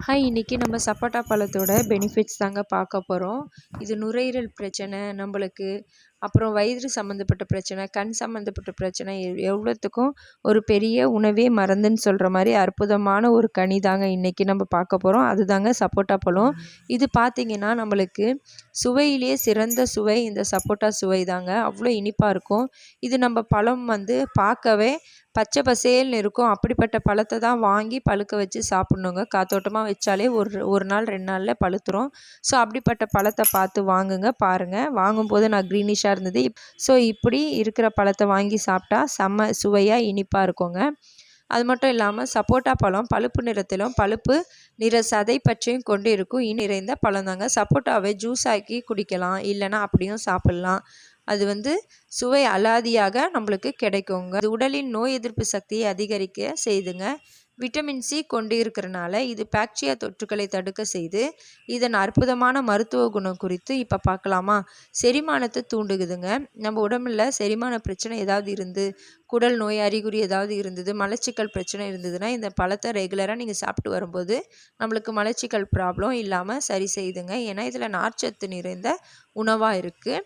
Hi இன்றைக்கி நம்ம சப்போட்டா பழத்தோட பெனிஃபிட்ஸ் தாங்க பார்க்க போகிறோம் இது நுரையீரல் பிரச்சனை நம்மளுக்கு அப்புறம் வயிறு சம்மந்தப்பட்ட பிரச்சனை கண் சம்மந்தப்பட்ட பிரச்சனை எவ்வளோத்துக்கும் ஒரு பெரிய உணவே மருந்துன்னு சொல்கிற மாதிரி அற்புதமான ஒரு கனி தாங்க இன்றைக்கி நம்ம பார்க்க போகிறோம் அதுதாங்க சப்போட்டா பழம். இது பார்த்திங்கன்னா நம்மளுக்கு சுவையிலே சிறந்த சுவை இந்த சப்போட்டா சுவை தாங்க. அவ்வளோ இனிப்பாக இருக்கும். இது நம்ம பழம் வந்து பார்க்கவே பச்சை பசேல்னு இருக்கும். அப்படிப்பட்ட பழத்தை தான் வாங்கி பழுக்க வச்சு சாப்பிட்ணுங்க. காத்தோட்டமாக வச்சாலே ஒரு ஒரு நாள் ரெண்டு நாளில் பழுத்துரும். ஸோ அப்படிப்பட்ட பழத்தை பார்த்து வாங்குங்க பாருங்கள் வாங்கும்போது நான் க்ரீனிஷாக இருந்தது. ஸோ இப்படி இருக்கிற பழத்தை வாங்கி சாப்பிட்டா செம்ம சுவையாக இனிப்பாக இருக்குங்க. அது மட்டும் இல்லாமல் சப்போட்டா பழம் பழுப்பு நிறத்திலும் பழுப்பு நிற சதை பற்றியும் கொண்டு இருக்கும். இனி நிறைந்த பழம் தாங்க. சப்போட்டாவை ஜூஸ் ஆக்கி குடிக்கலாம். இல்லைன்னா அப்படியும் சாப்பிட்லாம். அது வந்து சுவை அலாதியாக நம்மளுக்கு கிடைக்குங்க. அது உடலின் நோய் எதிர்ப்பு சக்தியை அதிகரிக்க செய்துங்க. விட்டமின் சி கொண்டு இருக்கிறனால இது பாக்டீரியா தொற்றுக்களை தடுக்க செய்து இதன் அற்புதமான மருத்துவ குணம் குறித்து இப்போ பார்க்கலாமா செரிமானத்தை தூண்டுகுதுங்க. நம்ம உடம்புல செரிமான பிரச்சனை ஏதாவது இருந்து குடல் நோய் அறிகுறி ஏதாவது இருந்தது மலச்சிக்கல் பிரச்சனை இருந்ததுன்னா இந்த பழத்தை ரெகுலராக நீங்கள் சாப்பிட்டு வரும்போது நம்மளுக்கு மலச்சிக்கல் ப்ராப்ளம் இல்லாமல் சரி செய்துங்க. ஏன்னா இதில் நார்ச்சத்து நிறைந்த உணவாக இருக்குது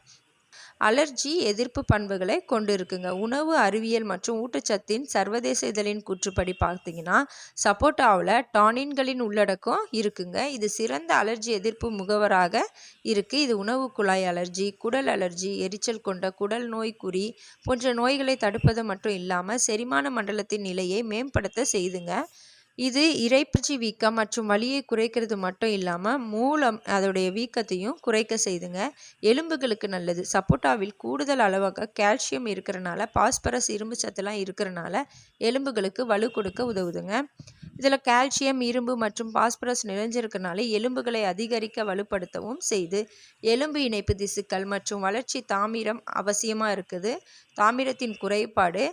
அலர்ஜி எதிர்ப்பு பண்புகளை கொண்டு இருக்குங்க உணவு அறிவியல் மற்றும் ஊட்டச்சத்தின் சர்வதேச இதழின் கூற்றுப்படி பார்த்தீங்கன்னா சப்போட்டாவில் டானின்களின் உள்ளடக்கம் இருக்குங்க. இது சிறந்த அலர்ஜி எதிர்ப்பு முகவராக இருக்குது இது உணவு குழாய் அலர்ஜி குடல் அலர்ஜி எரிச்சல் கொண்ட குடல் நோய் குறி போன்ற நோய்களை தடுப்பது மட்டும் இல்லாமல் செரிமான மண்டலத்தின் நிலையை மேம்படுத்த செய்துங்க. இது இறைப்பச்சி வீக்கம் மற்றும் வலியை குறைக்கிறது மட்டும் இல்லாமல் மூலம் அதோடைய வீக்கத்தையும் குறைக்க செய்துங்க. எலும்புகளுக்கு நல்லது. சப்போட்டாவில் கூடுதல் அளவாக கால்சியம் இருக்கிறனால பாஸ்பரஸ் இரும்பு சத்துலாம் இருக்கிறனால எலும்புகளுக்கு வலு கொடுக்க உதவுதுங்க. இதில் கால்சியம் இரும்பு மற்றும் பாஸ்பரஸ் நிறைஞ்சிருக்கனால எலும்புகளை அதிகரிக்க வலுப்படுத்தவும் செய்து எலும்பு இணைப்பு திசுக்கள் மற்றும் வளர்ச்சி தாமிரம் அவசியமாக இருக்குது. தாமிரத்தின் குறைபாடு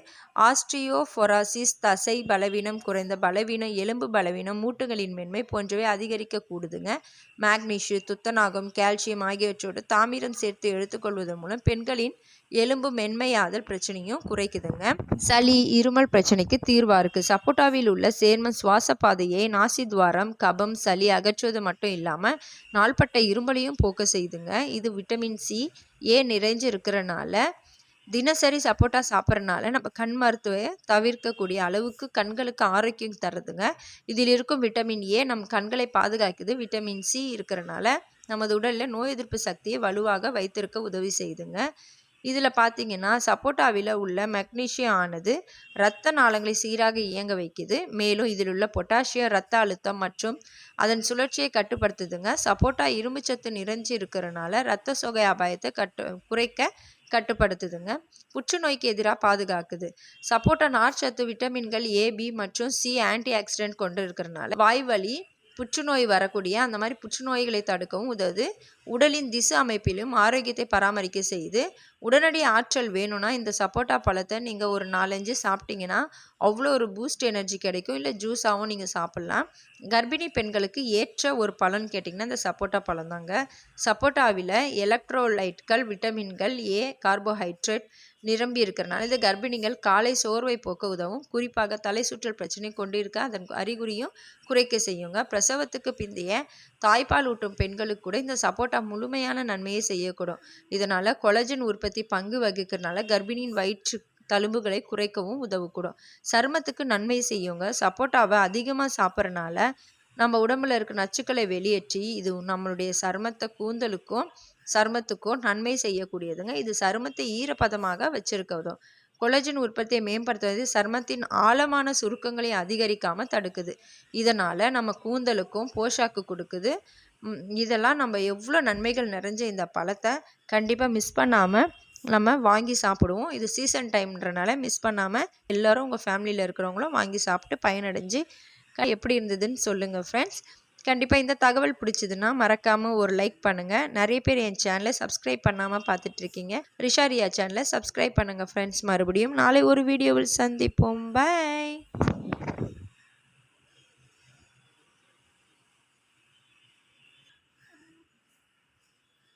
ஆஸ்ட்ரியோஃபொராசிஸ் தசை பலவீனம் குறைந்த பலவீனம் எலும்பு பலவீனம் மூட்டுகளின் மென்மை போன்றவை அதிகரிக்க கூடுதுங்க மேக்னீஷு துத்தநாகம் கால்சியம் ஆகியவற்றோடு தாமிரம் சேர்த்து எடுத்துக்கொள்வதன் மூலம் பெண்களின் எலும்பு மென்மையாதல் பிரச்சனையும் குறைக்குதுங்க. சளி இருமல் பிரச்சனைக்கு தீர்வாக இருக்குது சப்போட்டாவில் உள்ள சேர்ம சுவாசப்பாதையை நாசித்வாரம் நாசி துவாரம் கபம் சளி அகற்றுவது மட்டும் இல்லாமல் நாள்பட்ட இருமலையும் போக்க செய்துங்க. இது விட்டமின் சி ஏ நிறைஞ்சு இருக்கிறனால தினசரி சப்போட்டா சாப்பிட்றனால நம்ம கண் மருத்துவ தவிர்க்கக்கூடிய அளவுக்கு கண்களுக்கு ஆரோக்கியம் தருதுங்க. இதில் இருக்கும் விட்டமின் ஏ நம் கண்களை பாதுகாக்குது. விட்டமின் சி இருக்கிறனால நமது உடலில் நோய் எதிர்ப்பு சக்தியை வலுவாக வைத்திருக்க உதவி செய்துங்க. இதில் பார்த்தீங்கன்னா சப்போட்டாவில் உள்ள மெக்னீஷியம் ஆனது இரத்த நாளங்களை சீராக இயங்க வைக்குது. மேலும் இதில் உள்ள பொட்டாசியம் இரத்த அழுத்தம் மற்றும் அதன் சுழற்சியை கட்டுப்படுத்துதுங்க. சப்போட்டா இரும்புச்சத்து நிறைஞ்சு இருக்கிறனால இரத்த சொகை அபாயத்தை கட்டு குறைக்க கட்டுப்படுத்துதுங்க. புற்றுநோய்க்கு எதிராக பாதுகாக்குது. சப்போட்டா நார்ச்சத்து விட்டமின்கள் ஏபி மற்றும் சி ஆன்டி ஆக்சிடென்ட் கொண்டு இருக்கிறனால வாய்வழி புற்றுநோய் வரக்கூடிய அந்த மாதிரி புற்றுநோய்களை தடுக்கவும் உதவுது. உடலின் திசு அமைப்பிலும் ஆரோக்கியத்தை பராமரிக்க செய்து உடனடி ஆற்றல் வேணும்னா இந்த சப்போட்டா பழத்தை நீங்கள் ஒரு நாலஞ்சு சாப்பிட்டீங்கன்னா அவ்வளோ ஒரு பூஸ்ட் எனர்ஜி கிடைக்கும். இல்லை ஜூஸாகவும் நீங்கள் சாப்பிட்லாம். கர்ப்பிணி பெண்களுக்கு ஏற்ற ஒரு பலன் கேட்டிங்கன்னா இந்த சப்போட்டா பழம் தாங்க. சப்போட்டாவில் எலக்ட்ரோலைட்கள் விட்டமின்கள் ஏ கார்போஹைட்ரேட் நிரம்பி இருக்கிறனால இந்த கர்ப்பிணிகள் காலை சோர்வை போக்க உதவும். குறிப்பாக தலை சுற்றல் பிரச்சனை கொண்டிருக்க அதன் அறிகுறியும் குறைக்க செய்யுங்க. பிரசவத்துக்கு பிந்தைய தாய்ப்பால் ஊட்டும் பெண்களுக்கு கூட இந்த சப்போட்டா முழுமையான நன்மையை செய்யக்கூடும். இதனால் கொலஜன் உற்பத்தி பங்கு வகிக்கிறனால கர்ப்பிணியின் வயிற்று தழும்புகளை குறைக்கவும் உதவக்கூடும். சருமத்துக்கு நன்மை செய்யுங்க. சப்போட்டாவை அதிகமாக சாப்பிட்றனால நம்ம உடம்புல இருக்க நச்சுக்களை வெளியேற்றி இது நம்மளுடைய சருமத்தை கூந்தலுக்கும் சருமத்துக்கும் நன்மை செய்யக்கூடியதுங்க. இது சருமத்தை ஈரப்பதமாக வச்சிருக்க உதவும் கொலஜன் உற்பத்தியை மேம்படுத்துவது சருமத்தின் ஆழமான சுருக்கங்களை அதிகரிக்காமல் தடுக்குது. இதனால் நம்ம கூந்தலுக்கும் போஷாக்கு கொடுக்குது. இதெல்லாம் நம்ம எவ்வளோ நன்மைகள் நிறைஞ்ச இந்த பழத்தை கண்டிப்பாக மிஸ் பண்ணாமல் நம்ம வாங்கி சாப்பிடுவோம். இது சீசன் டைம்ன்றனால மிஸ் பண்ணாமல் எல்லோரும் உங்கள் ஃபேமிலியில் இருக்கிறவங்களும் வாங்கி சாப்பிட்டு பயனடைஞ்சு எப்படி இருந்ததுன்னு சொல்லுங்கள் ஃப்ரெண்ட்ஸ் கண்டிப்பாக இந்த தகவல் பிடிச்சதுன்னா மறக்காமல் ஒரு லைக் பண்ணுங்கள் நிறைய பேர் என் சேனலை சப்ஸ்கிரைப் பண்ணாமல் பார்த்துட்ருக்கீங்க ரிஷாரியா சேனலை சப்ஸ்கிரைப் பண்ணுங்கள் ஃப்ரெண்ட்ஸ் மறுபடியும் நாளை ஒரு வீடியோவில் சந்திப்போம். பாய்